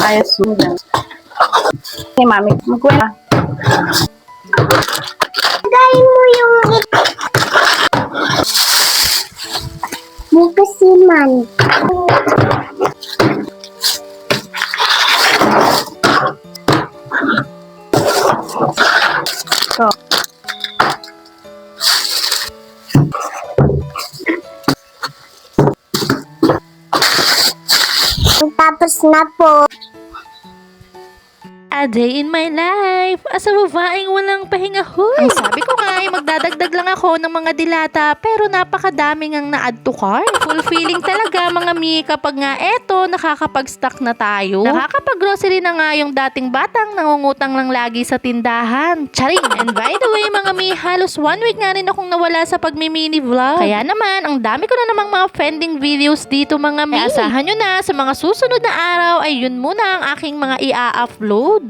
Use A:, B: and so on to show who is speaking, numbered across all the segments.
A: Ayos mo dyan. Okay, mami. Magkuha.
B: Galing mo yung Bukasiman.
A: So,
B: Tapos na po.
C: A day in my life, as a babaeng walang pahinga huy. Ang sabi ko nga ay magdadagdag lang ako ng mga dilata pero napakadami ngang na-add to cart. Fulfilling talaga mga mi kapag nga eto nakakapag-stock na tayo. Nakakapag-grocery na nga yung dating batang nangungutang lang lagi sa tindahan. Charing! And by the way mga mi, halos one week nga rin akong nawala sa pagmi-mini vlog. Kaya naman, ang dami ko na namang mga pending videos dito mga mi. Kaya asahan nyo na sa mga susunod na araw ay yun muna ang aking mga i-upload.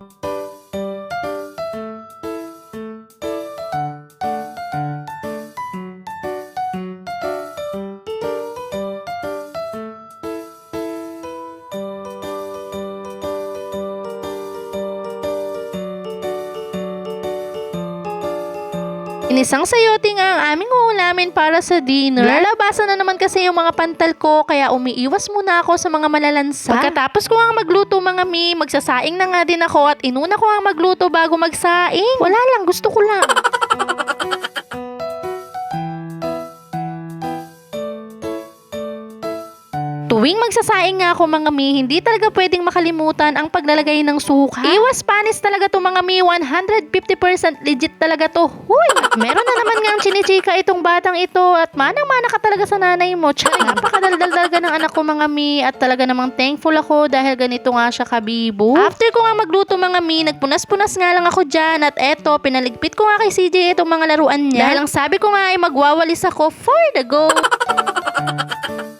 C: Inisang sayote nga ang aming uulamin para sa dinner. Lalabasan na naman kasi yung mga pantal ko, kaya umiiwas muna ako sa mga malalansa. Pagkatapos ko nga magluto mga mi, magsasaing na nga din ako at inuna ko nga magluto bago magsaing. Wala lang, gusto ko lang. Tuwing magsasaing nga ako mga mi, hindi talaga pwedeng makalimutan ang paglalagay ng suka. Iwas panis talaga to mga mi, 150% legit talaga to. Huy! Meron na naman nga ang chinichika itong batang ito at manang-mana ka talaga sa nanay mo. Charing, napakadaldal talaga ng anak ko mga mi at talaga namang thankful ako dahil ganito nga siya kabibo. After ko nga magluto mga mi, nagpunas-punas nga lang ako dyan at eto, pinaligpit ko nga kay CJ itong mga laruan niya. Dahil ang sabi ko nga ay magwawalis ako for the go.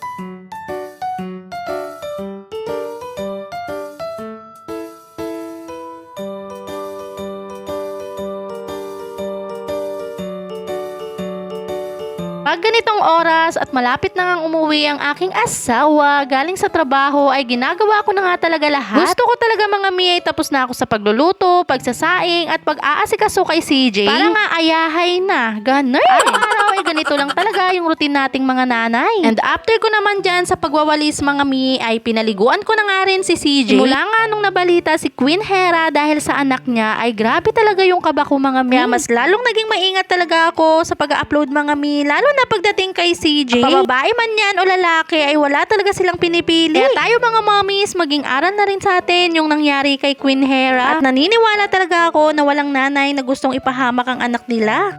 C: Pag ganitong oras at malapit na ngang umuwi ang aking asawa galing sa trabaho ay ginagawa ko na nga talaga lahat. Gusto ko talaga mga mi ay tapos na ako sa pagluluto, pagsasaing at pag-aasikaso kay CJ. Para nga ayahay na. Ganun. Araw-araw ganito lang talaga yung routine nating mga nanay. And after ko naman dyan sa pagwawalis mga mi ay pinaliguan ko na nga rin si CJ. Mula nga nung nabalita si Queen Hera dahil sa anak niya ay grabe talaga yung kaba ko mga mi. Kaya mas lalong naging maingat talaga ako sa pag-upload mga mi. Lalo na pagdating kay CJ. Pababae man yan o lalaki ay wala talaga silang pinipili. Kaya tayo mga mommies, maging aral na rin sa atin yung nangyari kay Queen Hera. At naniniwala talaga ako na walang nanay na gustong ipahamak ang anak nila.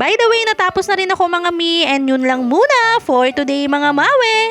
C: By the way, natapos na rin ako mga mi and yun lang muna for today mga mawe.